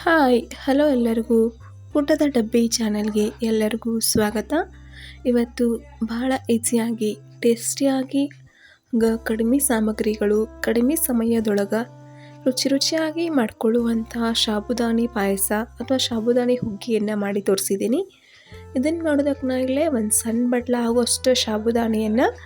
Hi, hello ಎಲ್ಲರಿಗೂ. ಊಟದ ಡಬ್ಬಿ ಚಾನಲ್ಗೆ ಎಲ್ಲರಿಗೂ ಸ್ವಾಗತ. ಇವತ್ತು ಬಹಳ ಈಸಿಯಾಗಿ, ಟೇಸ್ಟಿಯಾಗಿ, ಗ, ಕಡಿಮೆ ಸಾಮಗ್ರಿಗಳು, ಕಡಿಮೆ ಸಮಯದೊಳಗೆ ರುಚಿ ರುಚಿಯಾಗಿ ಮಾಡಿಕೊಳ್ಳುವಂತಹ ಸಾಬುದಾನಿ ಪಾಯಸ ಅಥವಾ ಸಾಬುದಾನಿ ಹುಗ್ಗಿಯನ್ನು ಮಾಡಿ ತೋರಿಸಿದ್ದೀನಿ. ಇದನ್ನು ಮಾಡೋದಕ್ಕೆ ಇಲ್ಲೇ ಒಂದು ಸಣ್ಣ ಬಟ್ಲ ಆಗುವಷ್ಟು ಸಾಬುದಾನಿಯನ್ನು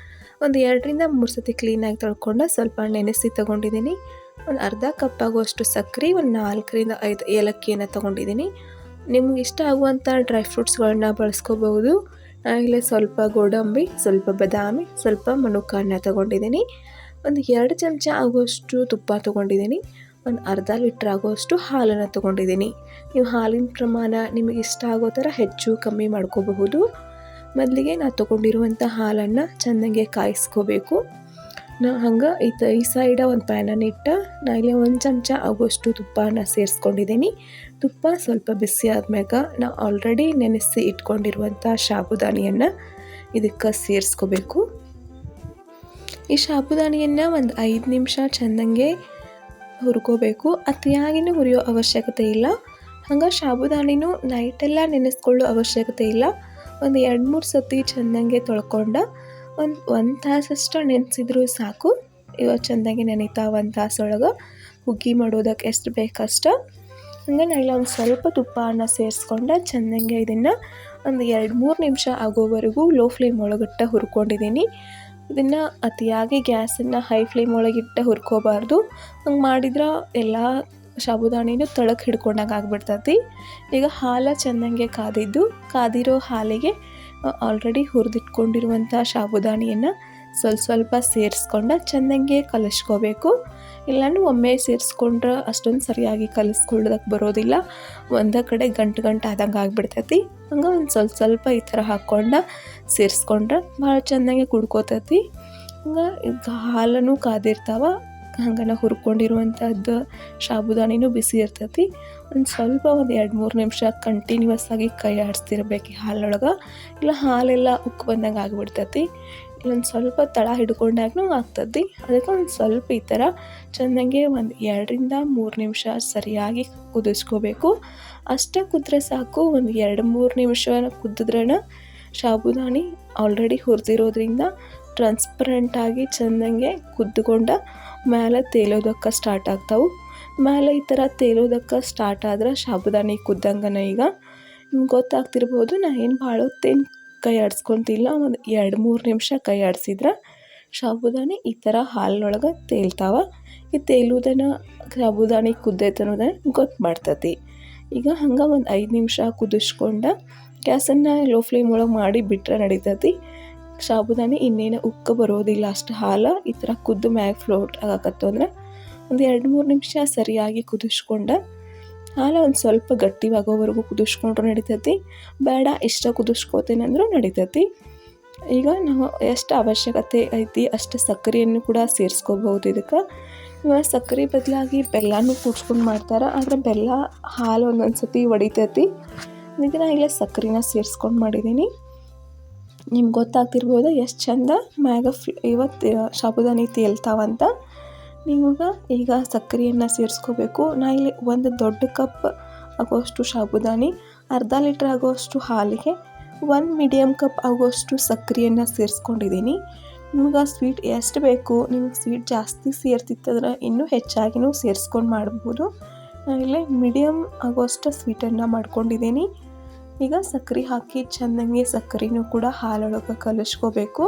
ಒಂದು ಎರಡರಿಂದ ಮೂರು ಸತಿ ಕ್ಲೀನಾಗಿ ತೊಳ್ಕೊಂಡು ಸ್ವಲ್ಪ ನೆನೆಸಿ ತೊಗೊಂಡಿದ್ದೀನಿ. ಒಂದು ಅರ್ಧ ಕಪ್ ಆಗುವಷ್ಟು ಸಕ್ಕರೆ, ಒಂದು ನಾಲ್ಕರಿಂದ ಐದು ಏಲಕ್ಕಿಯನ್ನು ತೊಗೊಂಡಿದ್ದೀನಿ. ನಿಮ್ಗೆ ಇಷ್ಟ ಆಗುವಂಥ ಡ್ರೈ ಫ್ರೂಟ್ಸ್ಗಳನ್ನ ಬಳಸ್ಕೋಬಹುದು. ಆಮೇಲೆ ಸ್ವಲ್ಪ ಗೋಡಂಬಿ, ಸ್ವಲ್ಪ ಬದಾಮಿ, ಸ್ವಲ್ಪ ಮನುಕನ್ನ ತೊಗೊಂಡಿದ್ದೀನಿ. ಒಂದು ಎರಡು ಚಮಚ ಆಗುವಷ್ಟು ತುಪ್ಪ ತೊಗೊಂಡಿದ್ದೀನಿ. ಒಂದು ಅರ್ಧ ಲೀಟ್ರ್ ಆಗುವಷ್ಟು ಹಾಲನ್ನು ತೊಗೊಂಡಿದ್ದೀನಿ. ನೀವು ಹಾಲಿನ ಪ್ರಮಾಣ ನಿಮಗೆ ಇಷ್ಟ ಆಗೋ ಥರ ಹೆಚ್ಚು ಕಮ್ಮಿ ಮಾಡ್ಕೋಬಹುದು. ಮೊದಲಿಗೆ ನಾನು ತೊಗೊಂಡಿರುವಂಥ ಹಾಲನ್ನು ಚೆನ್ನಾಗಿ ಕಾಯಿಸ್ಕೋಬೇಕು. ನಾ ಹಂಗೆ ಈ ಈ ಸೈಡ ಒಂದು ಪ್ಯಾನನ್ನು ಇಟ್ಟು, ನಾ ಇಲ್ಲಿ ಒಂದು ಚಮಚ ಆಗುವಷ್ಟು ತುಪ್ಪನ ಸೇರಿಸ್ಕೊಂಡಿದ್ದೀನಿ ತುಪ್ಪ ಸ್ವಲ್ಪ ಬಿಸಿ ಆದ್ಮ್ಯಾಗ ನಾ ಆಲ್ರೆಡಿ ನೆನೆಸಿ ಇಟ್ಕೊಂಡಿರುವಂಥ ಸಾಬುದಾನಿಯನ್ನು ಇದಕ್ಕೆ ಸೇರಿಸ್ಕೋಬೇಕು. ಈ ಸಾಬುದಾನಿಯನ್ನು ಒಂದು ಐದು ನಿಮಿಷ ಚೆಂದಂಗೆ ಹುರ್ಕೋಬೇಕು. ಅತಿಯಾಗಿನೂ ಹುರಿಯೋ ಅವಶ್ಯಕತೆ ಇಲ್ಲ. ಹಂಗೆ ಸಾಬುದಾನಿನೂ ನೈಟೆಲ್ಲ ನೆನೆಸ್ಕೊಳ್ಳೋ ಅವಶ್ಯಕತೆ ಇಲ್ಲ. ಒಂದು ಎರಡು ಮೂರು ಸತಿ ಚೆಂದಂಗೆ ತೊಳ್ಕೊಂಡು ಒಂದು ಒಂದು ತಾಸಷ್ಟು ನೆನೆಸಿದ್ರೂ ಸಾಕು. ಇವಾಗ ಚೆಂದಾಗಿ ನೆನೀತಾ ಒಂದು ತಾಸೊಳಗೆ ಹುಗ್ಗಿ ಮಾಡೋದಕ್ಕೆ ಎಷ್ಟು ಬೇಕಷ್ಟು ಹಂಗೆ ನಾನು ಒಂದು ಸ್ವಲ್ಪ ತುಪ್ಪನ ಸೇರಿಸ್ಕೊಂಡು ಚೆಂದಂಗೆ ಇದನ್ನು ಒಂದು ಎರಡು ಮೂರು ನಿಮಿಷ ಆಗೋವರೆಗೂ ಲೋ ಫ್ಲೇಮ್ ಒಳಗಿಟ್ಟ ಹುರ್ಕೊಂಡಿದ್ದೀನಿ. ಇದನ್ನು ಅತಿಯಾಗಿ ಗ್ಯಾಸನ್ನು ಹೈ ಫ್ಲೇಮ್ ಒಳಗಿಟ್ಟು ಹುರ್ಕೋಬಾರ್ದು. ಹಂಗೆ ಮಾಡಿದ್ರೆ ಎಲ್ಲ ಸಾಬುದಾಣಿನೂ ತಳಕ್ಕೆ ಹಿಡ್ಕೊಂಡಂಗೆ ಆಗ್ಬಿಡ್ತೈತಿ. ಈಗ ಹಾಲು ಚೆಂದಂಗೆ ಕಾದಿದ್ದು, ಕಾದಿರೋ ಹಾಲಿಗೆ ಆಲ್ರೆಡಿ ಹುರಿದಿಟ್ಕೊಂಡಿರುವಂಥ ಸಾಬುದಾನಿಯನ್ನು ಸ್ವಲ್ಪ ಸ್ವಲ್ಪ ಸೇರಿಸ್ಕೊಂಡು ಚೆಂದಂಗೆ ಕಲಿಸ್ಕೋಬೇಕು. ಇಲ್ಲಾಂದ್ರೆ ಒಮ್ಮೆ ಸೇರಿಸ್ಕೊಂಡ್ರೆ ಅಷ್ಟೊಂದು ಸರಿಯಾಗಿ ಕಲಿಸ್ಕೊಳ್ಳೋದಕ್ಕೆ ಬರೋದಿಲ್ಲ. ಒಂದೇ ಕಡೆ ಗಂಟು ಗಂಟು ಆದಂಗೆ ಆಗಿಬಿಡ್ತೈತಿ. ಹಂಗೆ ಒಂದು ಸ್ವಲ್ಪ ಸ್ವಲ್ಪ ಈ ಥರ ಹಾಕ್ಕೊಂಡು ಸೇರಿಸ್ಕೊಂಡ್ರೆ ಭಾಳ ಚೆಂದಂಗೆ ಕುಡ್ಕೋತೈತಿ. ಹಂಗೆ ಈಗ ಹಾಲನ್ನು ಕಾದಿರ್ತಾವ. ಹಂಗೆ ನಾವು ಹುರ್ಕೊಂಡಿರುವಂಥದ್ದು ಸಾಬುದಾನಿನೂ ಬಿಸಿ ಇರ್ತೈತಿ. ಒಂದು ಸ್ವಲ್ಪ ಒಂದು ಎರಡು ಮೂರು ನಿಮಿಷ ಕಂಟಿನ್ಯೂಸ್ ಆಗಿ ಕೈ ಆಡಿಸ್ತಿರ್ಬೇಕು ಹಾಲೊಳಗೆ. ಇಲ್ಲ ಹಾಲೆಲ್ಲ ಉಕ್ಕು ಬಂದಂಗೆ ಆಗಿಬಿಡ್ತೈತಿ. ಇಲ್ಲೊಂದು ಸ್ವಲ್ಪ ತಳ ಹಿಡ್ಕೊಂಡಾಗೂ ಆಗ್ತದೆ ಅದಕ್ಕೆ ಒಂದು ಸ್ವಲ್ಪ ಈ ಥರ ಚೆನ್ನಾಗೆ ಒಂದು ಎರಡರಿಂದ ಮೂರು ನಿಮಿಷ ಸರಿಯಾಗಿ ಕುದಿಸ್ಕೋಬೇಕು. ಅಷ್ಟೇ ಕುದ್ರೆ ಸಾಕು, ಒಂದು ಎರಡು ಮೂರು ನಿಮಿಷ ಕುದ್ದ್ರೆ ಸಾಬುದಾನಿ ಆಲ್ರೆಡಿ ಹುರಿದಿರೋದ್ರಿಂದ ಟ್ರಾನ್ಸ್ಪರೆಂಟಾಗಿ ಚೆಂದಂಗೆ ಕುದ್ದುಕೊಂಡ ಮೇಲೆ ತೇಲೋದಕ್ಕೆ ಸ್ಟಾರ್ಟ್ ಆಗ್ತಾವೆ. ಮೇಲೆ ಈ ಥರ ತೇಲೋದಕ್ಕೆ ಸ್ಟಾರ್ಟ್ ಆದ್ರೆ ಸಾಬುದಾನಿ ಕುದ್ದಂಗನ ಈಗ ನಿಮ್ಗೆ ಗೊತ್ತಾಗ್ತಿರ್ಬೋದು, ನಾ ಏನು ಭಾಳ ಹೊತ್ತೇನು ಕೈ ಆಡಿಸ್ಕೊತಿಲ್ಲ, ಒಂದು ಎರಡು ಮೂರು ನಿಮಿಷ ಕೈ ಆಡಿಸಿದ್ರೆ ಸಾಬುದಾನಿ ಈ ಥರ ಹಾಲಿನೊಳಗೆ ತೇಲ್ತಾವ. ಈ ತೇಲುವುದನ್ನು ಸಾಬುದಾನಿ ಕುದ್ದೈತೆ ಅನ್ನೋದನ್ನು ಗೊತ್ತು ಮಾಡ್ತತಿ. ಈಗ ಹಂಗೆ ಒಂದು ಐದು ನಿಮಿಷ ಕುದಿಸ್ಕೊಂಡ ಗ್ಯಾಸನ್ನು ಲೋ ಫ್ಲೇಮ್ ಒಳಗೆ ಮಾಡಿ ಬಿಟ್ಟರೆ ನಡೀತತಿ. ಸಾಬುದಾನಿ ಇನ್ನೇನು ಉಕ್ಕ ಬರೋದಿಲ್ಲ. ಅಷ್ಟು ಹಾಲು ಈ ಥರ ಕುದ್ದು ಮ್ಯಾಗ ಫ್ಲೋಟ್ ಆಗಾಕತ್ತು ಅಂದ್ರೆ ಒಂದು ಎರಡು ಮೂರು ನಿಮಿಷ ಸರಿಯಾಗಿ ಕುದಿಸ್ಕೊಂಡು ಹಾಲು ಒಂದು ಸ್ವಲ್ಪ ಗಟ್ಟಿವಾಗೋವರೆಗೂ ಕುದಿಸ್ಕೊಂಡ್ರೂ ನಡಿತೈತಿ. ಬೇಡ, ಇಷ್ಟ ಕುದಿಸ್ಕೋತೀನಿ ಅಂದರೂ ನಡಿತೈತಿ. ಈಗ ನಾವು ಎಷ್ಟು ಅವಶ್ಯಕತೆ ಐತಿ, ಅಷ್ಟು ಸಕ್ಕರೆಯನ್ನು ಕೂಡ ಸೇರಿಸ್ಕೋಬಹುದು ಇದಕ್ಕೆ. ಇವಾಗ ಸಕ್ಕರೆ ಬದಲಾಗಿ ಬೆಲ್ಲನೂ ಕುಡ್ಸ್ಕೊಂಡು ಮಾಡ್ತಾರೆ, ಆದರೆ ಬೆಲ್ಲ ಹಾಲು ಒಂದೊಂದು ಸತಿ ಒಡಿತೈತಿ. ಈಗ ನಾನು ಇಲ್ಲೇ ಸಕ್ಕರೆನ ಸೇರಿಸ್ಕೊಂಡು ಮಾಡಿದ್ದೀನಿ ನಿಮ್ಗೆ ಗೊತ್ತಾಗ್ತಿರ್ಬೋದು ಎಷ್ಟು ಚಂದ ಮ್ಯಾಗ ಇವತ್ತು ಸಾಬುದಾನಿ ತೇಲ್ತಾವಂತ ನಿಮಗೆ ಈಗ ಸಕ್ಕರೆಯನ್ನು ಸೇರಿಸ್ಕೋಬೇಕು. ನಾ ಇಲ್ಲಿ ಒಂದು ದೊಡ್ಡ ಕಪ್ ಆಗೋಷ್ಟು ಸಾಬುದಾನಿ ಅರ್ಧ ಲೀಟ್ರ್ ಆಗೋಷ್ಟು ಹಾಲಿಗೆ, ಒಂದು ಮೀಡಿಯಮ್ ಕಪ್ ಆಗೋಷ್ಟು ಸಕ್ಕರೆಯನ್ನು ಸೇರಿಸ್ಕೊಂಡಿದ್ದೀನಿ ನಿಮ್ಗೆ ಸ್ವೀಟ್ ಎಷ್ಟು ಬೇಕು, ನಿಮ್ಗೆ ಸ್ವೀಟ್ ಜಾಸ್ತಿ ಸೇರ್ತಿತ್ತಂದ್ರೆ ಇನ್ನೂ ಹೆಚ್ಚಾಗಿನೂ ಸೇರಿಸ್ಕೊಂಡು ಮಾಡ್ಬೋದು. ಇಲ್ಲಿ ಮೀಡಿಯಮ್ ಆಗೋಷ್ಟು ಸ್ವೀಟನ್ನು ಮಾಡ್ಕೊಂಡಿದ್ದೀನಿ ಈಗ ಸಕ್ಕರೆ ಹಾಕಿ ಚೆಂದಂಗೆ ಸಕ್ಕರೆನೂ ಕೂಡ ಹಾಲೊಳಗೆ ಕಲಿಸ್ಕೋಬೇಕು.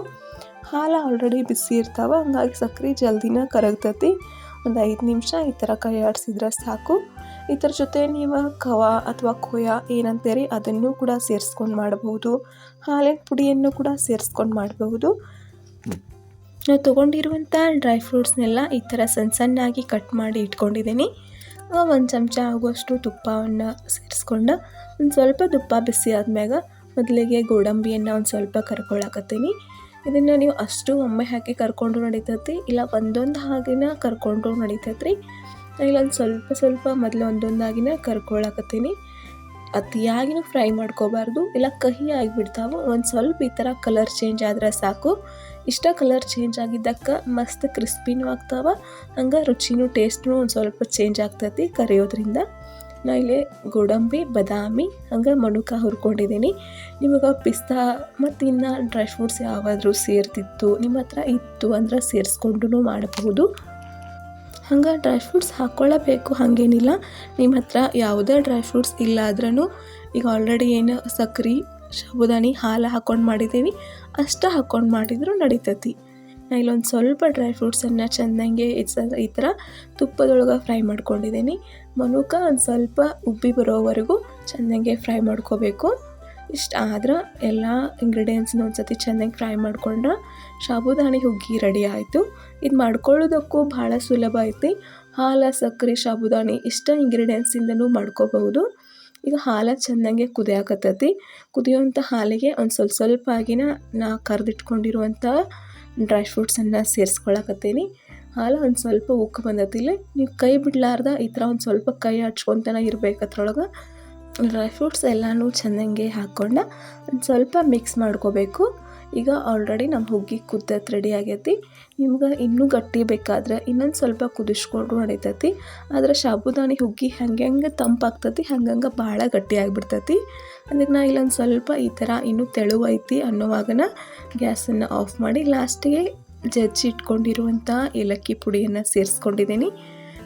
ಹಾಲು ಆಲ್ರೆಡಿ ಬಿಸಿ ಇರ್ತಾವೆ, ಹಂಗಾಗಿ ಸಕ್ಕರೆ ಜಲ್ದಿನ ಕರಗ್ತತಿ. ಒಂದು ಐದು ನಿಮಿಷ ಈ ಥರ ಕೈ ಆಡಿಸಿದ್ರೆ ಸಾಕು ಇದರ ಜೊತೆ ನೀವು ಕವ ಅಥವಾ ಖೋಯಾ ಏನಂತೀರಿ ಅದನ್ನು ಕೂಡ ಸೇರಿಸ್ಕೊಂಡು ಮಾಡಬಹುದು. ಹಾಲಿನ ಪುಡಿಯನ್ನು ಕೂಡ ಸೇರಿಸ್ಕೊಂಡು ಮಾಡಬಹುದು. ನಾವು ತೊಗೊಂಡಿರುವಂಥ ಡ್ರೈ ಫ್ರೂಟ್ಸ್ನೆಲ್ಲ ಈ ಥರ ಸಣ್ಣ ಸಣ್ಣಾಗಿ ಕಟ್ ಮಾಡಿ ಇಟ್ಕೊಂಡಿದ್ದೀನಿ. ಒಂದು ಚಮಚ ಆಗುವಷ್ಟು ತುಪ್ಪವನ್ನು ಸೇರಿಸ್ಕೊಂಡು ಒಂದು ಸ್ವಲ್ಪ ತುಪ್ಪ ಬಿಸಿ ಆದ್ಮ್ಯಾಗ ಮೊದಲಿಗೆ ಗೋಡಂಬಿಯನ್ನು ಒಂದು ಸ್ವಲ್ಪ ಕರ್ಕೊಳಕತ್ತೀನಿ. ಇದನ್ನು ನೀವು ಅಷ್ಟು ಒಮ್ಮೆ ಹಾಕಿ ಕರ್ಕೊಂಡು ನಡೀತೈತಿ, ಇಲ್ಲ ಒಂದೊಂದು ಹಾಗೆನ ಕರ್ಕೊಂಡು ನಡೀತೈತ್ರಿ ಇಲ್ಲೊಂದು ಸ್ವಲ್ಪ ಸ್ವಲ್ಪ ಮೊದಲು ಒಂದೊಂದಾಗಿನ ಕರ್ಕೊಳಕತ್ತೀನಿ. ಅತಿಯಾಗಿನೂ ಫ್ರೈ ಮಾಡ್ಕೋಬಾರ್ದು, ಇಲ್ಲ ಕಹಿ ಆಗಿಬಿಡ್ತಾವೆ, ಒಂದು ಸ್ವಲ್ಪ ಈ ಥರ ಕಲರ್ ಚೇಂಜ್ ಆದರೆ ಸಾಕು. ಇಷ್ಟ ಕಲರ್ ಚೇಂಜ್ ಆಗಿದ್ದಕ್ಕೆ ಮಸ್ತ್ ಕ್ರಿಸ್ಪಿನೂ ಆಗ್ತಾವೆ. ಹಂಗೆ ರುಚಿನೂ ಟೇಸ್ಟ್ನೂ ಒಂದು ಸ್ವಲ್ಪ ಚೇಂಜ್ ಆಗ್ತೈತಿ ಕರಿಯೋದ್ರಿಂದ. ನಾ ಇಲ್ಲಿ ಗೋಡಂಬಿ, ಬದಾಮಿ, ಹಂಗೆ ಮಣುಕ ಹುರ್ಕೊಂಡಿದ್ದೀನಿ ನಿಮಗೆ ಪಿಸ್ತಾ ಮತ್ತು ಇನ್ನು ಡ್ರೈ ಫ್ರೂಟ್ಸ್ ಯಾವಾದರೂ ಸೇರ್ತಿತ್ತು, ನಿಮ್ಮ ಹತ್ರ ಇತ್ತು ಅಂದ್ರೆ ಸೇರಿಸ್ಕೊಂಡು ಮಾಡಬಹುದು. ಹಂಗೆ ಡ್ರೈ ಫ್ರೂಟ್ಸ್ ಹಾಕ್ಕೊಳ್ಳಬೇಕು ಹಾಗೇನಿಲ್ಲ. ನಿಮ್ಮ ಹತ್ರ ಯಾವುದೇ ಡ್ರೈ ಫ್ರೂಟ್ಸ್ ಇಲ್ಲ ಆದ್ರೂ ಈಗ ಆಲ್ರೆಡಿ ಏನು ಸಕ್ರೆ ಸಾಬುದಾನಿ ಹಾಲು ಹಾಕ್ಕೊಂಡು ಮಾಡಿದ್ದೀವಿ. ಅಷ್ಟು ಹಾಕ್ಕೊಂಡು ಮಾಡಿದರೂ ನಡಿತೈತಿ. ನಾ ಇಲ್ಲೊಂದು ಸ್ವಲ್ಪ ಡ್ರೈ ಫ್ರೂಟ್ಸನ್ನು ಚೆಂದಂಗೆ ಈ ಥರ ತುಪ್ಪದೊಳಗೆ ಫ್ರೈ ಮಾಡ್ಕೊಂಡಿದ್ದೀನಿ. ಮನುಕ ಒಂದು ಸ್ವಲ್ಪ ಉಬ್ಬಿ ಬರೋವರೆಗೂ ಚೆಂದಂಗೆ ಫ್ರೈ ಮಾಡ್ಕೋಬೇಕು. ಇಷ್ಟು ಆದ್ರೆ ಎಲ್ಲ ಇಂಗ್ರೀಡಿಯೆಂಟ್ಸ್ನ ಒಂದು ಸತಿ ಚೆನ್ನಾಗಿ ಫ್ರೈ ಮಾಡ್ಕೊಂಡ್ರೆ ಸಾಬುದಾನಿ ಹುಗ್ಗಿ ರೆಡಿ ಆಯಿತು. ಇದು ಮಾಡ್ಕೊಳ್ಳೋದಕ್ಕೂ ಭಾಳ ಸುಲಭ ಐತಿ. ಹಾಲು, ಸಕ್ಕರೆ ಸಾಬುದಾನಿ ಇಷ್ಟ ಇಂಗ್ರೀಡಿಯೆಂಟ್ಸಿಂದನೂ ಮಾಡ್ಕೋಬಹುದು. ಈಗ ಹಾಲು ಚೆನ್ನಾಗೆ ಕುದಿಯಾಕತ್ತೈತಿ. ಕುದಿಯುವಂಥ ಹಾಲಿಗೆ ಒಂದು ಸ್ವಲ್ಪ ಸ್ವಲ್ಪ ಆಗಿನ ನಾ ಕರೆದಿಟ್ಕೊಂಡಿರುವಂಥ ಡ್ರೈ ಫ್ರೂಟ್ಸನ್ನು ಸೇರಿಸ್ಕೊಳಕತ್ತೀನಿ. ಹಾಲು ಒಂದು ಸ್ವಲ್ಪ ಉಕ್ಕು ಬಂದತಿಲ್ಲ ನೀವು ಕೈ ಬಿಡಲಾರ್ದ ಈ ಥರ ಒಂದು ಸ್ವಲ್ಪ ಕೈ ಹಚ್ಕೊತನ ಇರ್ಬೇಕು ಅದ್ರೊಳಗೆ. ಡ್ರೈ ಫ್ರೂಟ್ಸ್ ಎಲ್ಲನೂ ಚೆನ್ನಾಗೆ ಹಾಕ್ಕೊಂಡು ಒಂದು ಸ್ವಲ್ಪ ಮಿಕ್ಸ್ ಮಾಡ್ಕೋಬೇಕು. ಈಗ ಆಲ್ರೆಡಿ ನಮ್ಮ ಹುಗ್ಗಿ ಕುದ್ದತ್ ರೆಡಿ ಆಗೈತಿ. ನಿಮ್ಗೆ ಇನ್ನೂ ಗಟ್ಟಿ ಬೇಕಾದ್ರೆ ಇನ್ನೊಂದು ಸ್ವಲ್ಪ ಕುದಿಸ್ಕೊಂಡ್ರು ನಡಿತೈತಿ. ಆದರೆ ಸಾಬುದಾನಿ ಹುಗ್ಗಿ ಹಂಗೆ ಹಂಗೆ ತಂಪಾಗ್ತೈತಿ ಹಂಗಂಗೆ ಭಾಳ ಗಟ್ಟಿ ಆಗಿಬಿಡ್ತೈತಿ. ಅದಕ್ಕೆ ನಾ ಇಲ್ಲೊಂದು ಸ್ವಲ್ಪ ಈ ಥರ ಇನ್ನೂ ತೆಳುವೈತಿ ಅನ್ನೋವಾಗ ಅನ್ನೋವಾಗನ ಗ್ಯಾಸನ್ನು ಆಫ್ ಮಾಡಿ ಲಾಸ್ಟಿಗೆ ಜಜ್ಜಿ ಇಟ್ಕೊಂಡಿರುವಂಥ ಏಲಕ್ಕಿ ಪುಡಿಯನ್ನು ಸೇರಿಸ್ಕೊಂಡಿದ್ದೀನಿ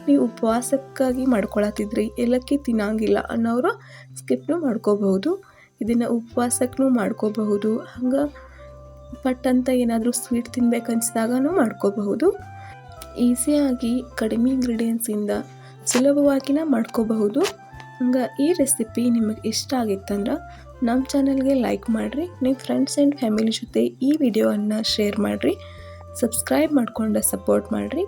ನೀವು ಉಪವಾಸಕ್ಕಾಗಿ ಮಾಡ್ಕೊಳತ್ತಿದ್ರಿ ಏಲಕ್ಕಿ ತಿನ್ನಂಗಿಲ್ಲ ಅನ್ನೋರು ಸ್ಕಿಪ್ನು ಮಾಡ್ಕೋಬಹುದು. ಇದನ್ನು ಉಪವಾಸಕ್ಕೂ ಮಾಡ್ಕೋಬಹುದು. ಹಂಗೆ ಪಟ್ ಅಂತ ಏನಾದರೂ ಸ್ವೀಟ್ ತಿನ್ಬೇಕು ಅನ್ಸಿದಾಗನೂ ಮಾಡ್ಕೋಬಹುದು. ಈಸಿಯಾಗಿ ಕಡಿಮೆ ಇಂಗ್ರೀಡಿಯೆಂಟ್ಸಿಂದ ಸುಲಭವಾಗಿನ ಮಾಡ್ಕೋಬಹುದು. ಹಂಗೆ ಈ ರೆಸಿಪಿ ನಿಮಗೆ ಇಷ್ಟ ಆಗಿತ್ತಂದ್ರೆ ನಮ್ಮ ಚಾನಲ್ಗೆ ಲೈಕ್ ಮಾಡಿರಿ ನಿಮ್ಮ ಫ್ರೆಂಡ್ಸ್ ಆ್ಯಂಡ್ ಫ್ಯಾಮಿಲಿ ಜೊತೆ ಈ ವಿಡಿಯೋವನ್ನು ಶೇರ್ ಮಾಡಿರಿ. ಸಬ್ಸ್ಕ್ರೈಬ್ ಮಾಡ್ಕೊಂಡು ಸಪೋರ್ಟ್ ಮಾಡಿರಿ.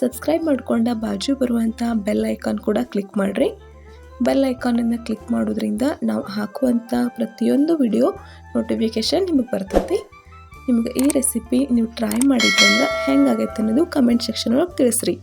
ಸಬ್ಸ್ಕ್ರೈಬ್ ಮಾಡ್ಕೊಂಡ ಬಾಜು ಬರುವಂಥ ಬೆಲ್ ಐಕಾನ್ ಕೂಡ ಕ್ಲಿಕ್ ಮಾಡಿರಿ. ಬೆಲ್ ಐಕಾನನ್ನು ಕ್ಲಿಕ್ ಮಾಡೋದ್ರಿಂದ ನಾವು ಹಾಕುವಂಥ ಪ್ರತಿಯೊಂದು ವಿಡಿಯೋ ನೋಟಿಫಿಕೇಷನ್ ನಿಮಗೆ ಬರ್ತೈತಿ. ನಿಮ್ಗೆ ಈ ರೆಸಿಪಿ ನೀವು ಟ್ರೈ ಮಾಡಿದ್ರಿಂದ ಹೆಂಗಾಗೈತೆ ಅನ್ನೋದು ಕಮೆಂಟ್ ಸೆಕ್ಷನ್ ಒಳಗೆ ತಿಳಿಸ್ರಿ.